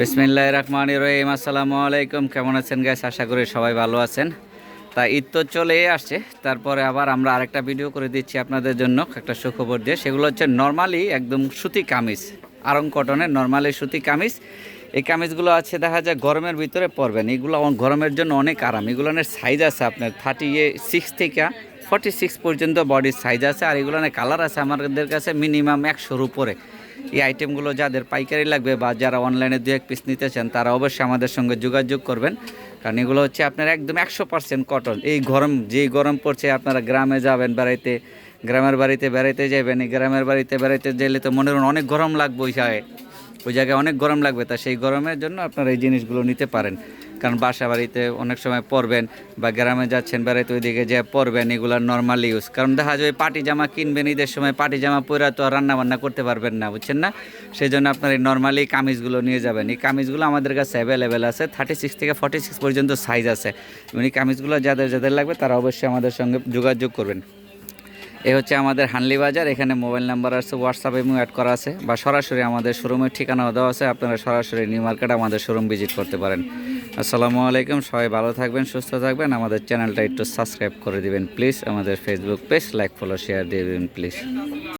বিসমিল্লাহ রহমান রহিম। আসসালামু আলাইকুম। কেমন আছেন গ্যাস আশা করি সবাই ভালো আছেন। তা ঈদ তো চলেই আসছে। তারপরে আবার আমরা আরেকটা ভিডিও করে দিচ্ছি আপনাদের জন্য একটা সুখবর দিয়ে। সেগুলো হচ্ছে নর্মালি একদম সুতি কামিজ, আরং কটনের নর্মালি সুতি কামিজ। এই কামিজগুলো আছে দেখা যায় গরমের ভিতরে পরবেন। এগুলো গরমের জন্য অনেক আরাম। এগুলোর সাইজ আছে আপনার থার্টি সিক্স থেকে ফর্টি সিক্স পর্যন্ত বডির সাইজ আছে। আর এগুলোর কালার আছে আমাদের কাছে মিনিমাম একশোর উপরে। এই আইটেমগুলো যাদের পাইকারি লাগবে বা যারা অনলাইনে দু এক পিস নিতে চান, তারা অবশ্যই আমাদের সঙ্গে যোগাযোগ করবেন। কারণ এগুলো হচ্ছে আপনার একদম একশো পার্সেন্ট কটন এই গরম, যেই গরম পড়ছে, আপনারা গ্রামে যাবেন, বেড়াইতে, গ্রামের বাড়িতে বেড়াইতে যাবেন এই গ্রামের বাড়িতে বেড়াইতে গেলে তো মনে অনেক গরম লাগবে ওই ওই জায়গায় অনেক গরম লাগবে, তা সেই গরমের জন্য আপনারা এই জিনিসগুলো নিতে পারেন। কারণ বাসা বাড়িতে অনেক সময় পরবেন বা গ্রামে যাচ্ছেন, বেড়াইতে ওইদিকে যে পরবেন, এগুলো নর্মাল ইউজ কারণ দেখা যায় পাটি জামা কিনবেন, ঈদের সময় পাটি জামা পরে তো আর রান্না বান্না করতে পারবেন না, বুঝছেন না? সেই জন্য আপনার এই নর্মালি কামিজগুলো নিয়ে যাবেন। এই কামিজগুলো আমাদের কাছে অ্যাভেলেবেল আছে থার্টি সিক্স থেকে ফর্টি সিক্স পর্যন্ত সাইজ আছে। এবং এই কামিজগুলো যাদের যাদের লাগবে তারা অবশ্যই আমাদের সঙ্গে যোগাযোগ করবেন। এ হচ্ছে আমাদের হানলি বাজার, এখানে মোবাইল নাম্বার আছে হোয়াটসঅ্যাপ এবং অ্যাড করা আছে, বা সরাসরি আমাদের শোরুমের ঠিকানাও দেওয়া আছে, আপনারা সরাসরি নিউ মার্কেটে আমাদের শোরুম ভিজিট করতে পারেন। আসসালামু আলাইকুম, সবাই ভালো থাকবেন, সুস্থ থাকবেন, আমাদের চ্যানেলটা একটু সাবস্ক্রাইব করে দিবেন প্লিজ আমাদের Facebook page like follow share দিয়ে দেবেন প্লিজ